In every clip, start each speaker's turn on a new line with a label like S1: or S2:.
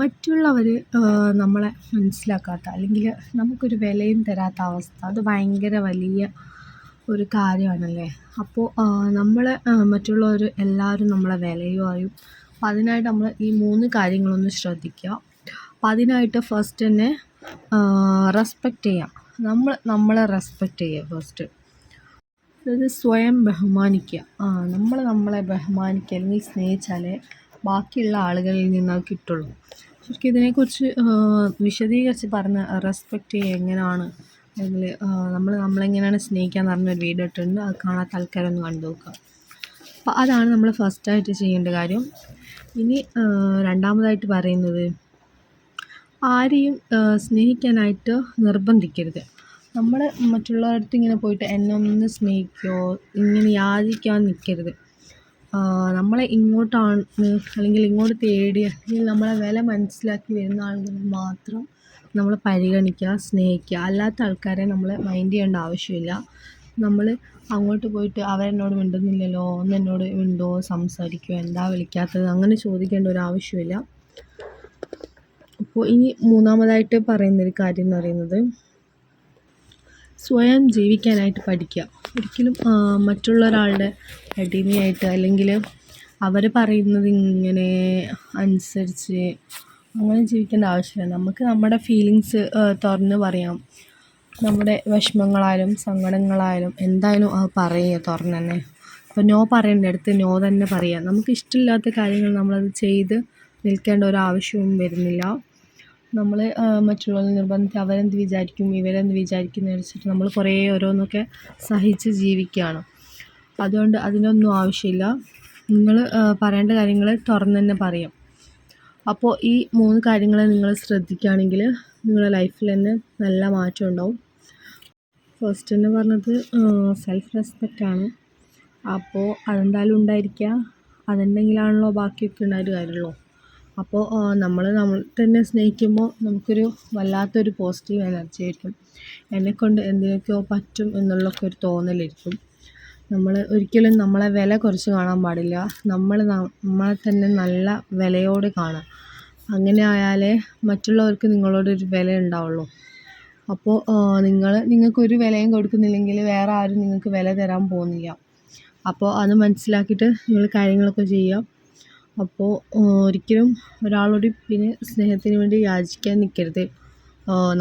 S1: മറ്റുള്ളവർ നമ്മളെ മനസ്സിലാക്കാത്ത അല്ലെങ്കിൽ നമുക്കൊരു വിലയും തരാത്ത അവസ്ഥ. അത് ഭയങ്കര വലിയ ഒരു കാര്യമാണല്ലേ? അപ്പോൾ നമ്മളെ മറ്റുള്ളവർ എല്ലാവരും നമ്മളെ വിലയും അറിയും. അപ്പം അതിനായിട്ട് നമ്മൾ ഈ മൂന്ന് കാര്യങ്ങളൊന്ന് ശ്രദ്ധിക്കുക. അപ്പം അതിനായിട്ട് ഫസ്റ്റ് തന്നെ റെസ്പെക്റ്റ് ചെയ്യാം. നമ്മൾ നമ്മളെ റെസ്പെക്റ്റ് ചെയ്യുക ഫസ്റ്റ് അതായത് സ്വയം ബഹുമാനിക്കുക. നമ്മൾ നമ്മളെ ബഹുമാനിക്കുക അല്ലെങ്കിൽ സ്നേഹിച്ചാലേ ബാക്കിയുള്ള ആളുകളിൽ നിന്ന് അത് കിട്ടുള്ളൂ. ശരിക്കും ഇതിനെക്കുറിച്ച് വിശദീകരിച്ച് പറഞ്ഞ റെസ്പെക്റ്റ് ചെയ്യുക എങ്ങനെയാണ് അല്ലെങ്കിൽ നമ്മൾ നമ്മളെങ്ങനെയാണ് സ്നേഹിക്കുക എന്ന് പറഞ്ഞൊരു വീഡിയോ ഇട്ടിട്ടുണ്ട്. അത് കാണാത്ത ആൾക്കാരൊന്ന് കണ്ടു നോക്കുക. അപ്പോൾ അതാണ് നമ്മൾ ഫസ്റ്റായിട്ട് ചെയ്യേണ്ട കാര്യം. ഇനി രണ്ടാമതായിട്ട് പറയുന്നത് ആരെയും സ്നേഹിക്കാനായിട്ട് നിർബന്ധിക്കരുത്. നമ്മൾ മറ്റുള്ളവരുടെ അടുത്ത് ഇങ്ങനെ പോയിട്ട് എന്നെ ഒന്ന് സ്നേഹിക്കുമോ ഇങ്ങനെ യാചിക്കാൻ നിൽക്കരുത് നമ്മളെ ഇങ്ങോട്ടാണ് അല്ലെങ്കിൽ ഇങ്ങോട്ട് തേടി അല്ലെങ്കിൽ നമ്മളെ വില മനസ്സിലാക്കി വരുന്ന ആളുകൾ മാത്രം നമ്മൾ പരിഗണിക്കുക സ്നേഹിക്കുക. അല്ലാത്ത ആൾക്കാരെ നമ്മൾ മൈൻഡ് ചെയ്യേണ്ട ആവശ്യമില്ല. നമ്മൾ അങ്ങോട്ട് പോയിട്ട് അവരെന്നോട് മിണ്ടുന്നില്ലല്ലോ ഒന്ന് എന്നോട് മിണ്ടോ സംസാരിക്കുമോ എന്താ വിളിക്കാത്തത് അങ്ങനെ ചോദിക്കേണ്ട ഒരു ആവശ്യമില്ല. അപ്പോൾ ഇനി മൂന്നാമതായിട്ട് പറയുന്നൊരു കാര്യം എന്ന് പറയുന്നത് സ്വയം ജീവിക്കാനായിട്ട് പഠിക്കുക. ഒരിക്കലും മറ്റുള്ള ഒരാളുടെ അടിമയായിട്ട് അല്ലെങ്കിൽ അവർ പറയുന്നത് ഇങ്ങനെ അനുസരിച്ച് അങ്ങനെ ജീവിക്കേണ്ട ആവശ്യമില്ല. നമുക്ക് നമ്മുടെ ഫീലിങ്സ് തുറന്ന് പറയാം. നമ്മുടെ വിഷമങ്ങളായാലും സങ്കടങ്ങളായാലും എന്തായാലും അത് പറയുക തുറന്ന് തന്നെ. അപ്പോൾ നോ പറയേണ്ടടുത്ത് നോ തന്നെ പറയുക നമുക്ക് ഇഷ്ടമില്ലാത്ത കാര്യങ്ങൾ നമ്മളത് ചെയ്ത് നിൽക്കേണ്ട ഒരു ആവശ്യവും വരുന്നില്ല. നമ്മൾ മറ്റുള്ളവരെ നിർബന്ധിച്ച് അവരെന്ത് വിചാരിക്കും ഇവരെന്ത് വിചാരിക്കും എന്ന് വെച്ചിട്ട് നമ്മൾ കുറേ ഓരോന്നൊക്കെ സഹിച്ച് ജീവിക്കുകയാണ് അതുകൊണ്ട് അതിനൊന്നും ആവശ്യമില്ല. നിങ്ങൾ പറയേണ്ട കാര്യങ്ങൾ തുറന്ന് തന്നെ പറയാം. അപ്പോൾ ഈ മൂന്ന് കാര്യങ്ങൾ നിങ്ങൾ ശ്രദ്ധിക്കുകയാണെങ്കിൽ നിങ്ങളുടെ ലൈഫിൽ തന്നെ നല്ല മാറ്റം ഉണ്ടാവും. ഫസ്റ്റ് എന്ന് പറഞ്ഞത് സെൽഫ് റെസ്പെക്റ്റ് ആണ്. അപ്പോൾ അതെന്തായാലും ഉണ്ടായിരിക്കുക അതുണ്ടെങ്കിലാണല്ലോ ബാക്കിയൊക്കെ ഉണ്ടായിട്ട് കാര്യമുള്ളൂ അപ്പോൾ നമ്മൾ നമ്മൾ തന്നെ സ്നേഹിക്കുമ്പോൾ നമുക്കൊരു വല്ലാത്തൊരു പോസിറ്റീവ് എനർജി ആയിരിക്കും. എന്നെക്കൊണ്ട് എന്തിനൊക്കെയോ പറ്റും എന്നുള്ളൊക്കെ ഒരു തോന്നലായിരിക്കും നമ്മൾ ഒരിക്കലും നമ്മളെ വില കുറച്ച് കാണാൻ പാടില്ല. നമ്മൾ നമ്മളെ തന്നെ നല്ല വിലയോടെ കാണുക അങ്ങനെ ആയാലേ മറ്റുള്ളവർക്ക് നിങ്ങളോടൊരു വില ഉണ്ടാവുള്ളൂ. അപ്പോൾ നിങ്ങൾ നിങ്ങൾക്കൊരു വിലയും കൊടുക്കുന്നില്ലെങ്കിൽ വേറെ ആരും നിങ്ങൾക്ക് വില തരാൻ പോകുന്നില്ല. അപ്പോൾ അത് മനസ്സിലാക്കിയിട്ട് നിങ്ങൾ കാര്യങ്ങളൊക്കെ ചെയ്യുക. അപ്പോൾ ഒരിക്കലും ഒരാളോട് പിന്നെ സ്നേഹത്തിന് വേണ്ടി യാചിക്കാൻ നിൽക്കരുത്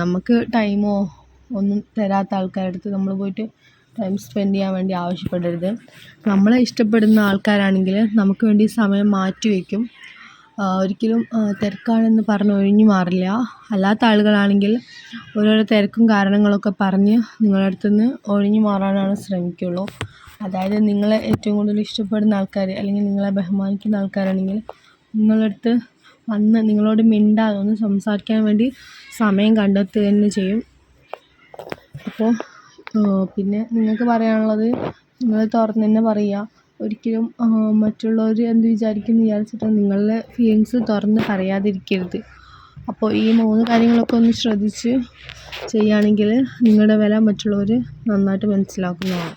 S1: നമുക്ക് ടൈമോ ഒന്നും തരാത്ത ആൾക്കാരുടെ അടുത്ത് നമ്മൾ പോയിട്ട് ടൈം സ്പെൻഡ് ചെയ്യാൻ വേണ്ടി ആവശ്യപ്പെടരുത്. നമ്മളെ ഇഷ്ടപ്പെടുന്ന ആൾക്കാരാണെങ്കിൽ നമുക്ക് വേണ്ടി സമയം മാറ്റി വയ്ക്കും ഒരിക്കലും തിരക്കാണെന്ന് പറഞ്ഞ് ഒഴിഞ്ഞു മാറില്ല. അല്ലാത്ത ആളുകളാണെങ്കിൽ ഓരോരോ തിരക്കും കാരണങ്ങളൊക്കെ പറഞ്ഞ് നിങ്ങളുടെ അടുത്തുനിന്ന് ഒഴിഞ്ഞു മാറാനാണ് ശ്രമിക്കുകയുള്ളൂ അതായത് നിങ്ങളെ ഏറ്റവും കൂടുതൽ ഇഷ്ടപ്പെടുന്ന ആൾക്കാർ അല്ലെങ്കിൽ നിങ്ങളെ ബഹുമാനിക്കുന്ന ആൾക്കാരാണെങ്കിൽ നിങ്ങളുടെ അടുത്ത് വന്ന് നിങ്ങളോട് മിണ്ടാതെ ഒന്ന് സംസാരിക്കാൻ വേണ്ടി സമയം കണ്ടെത്തുക തന്നെ ചെയ്യും അപ്പോൾ പിന്നെ നിങ്ങൾക്ക് പറയാനുള്ളത് നിങ്ങൾ തുറന്ന് തന്നെ പറയുക ഒരിക്കലും മറ്റുള്ളവർ എന്ത് വിചാരിക്കും വിചാരിച്ചിട്ട് നിങ്ങളുടെ ഫീലിങ്സ് തുറന്ന് പറയാതിരിക്കരുത്. അപ്പോൾ ഈ മൂന്ന് കാര്യങ്ങളൊക്കെ ഒന്ന് ശ്രദ്ധിച്ച് ചെയ്യുകയാണെങ്കിൽ നിങ്ങളുടെ വില മറ്റുള്ളവർ നന്നായിട്ട് മനസ്സിലാക്കുന്നതാണ്.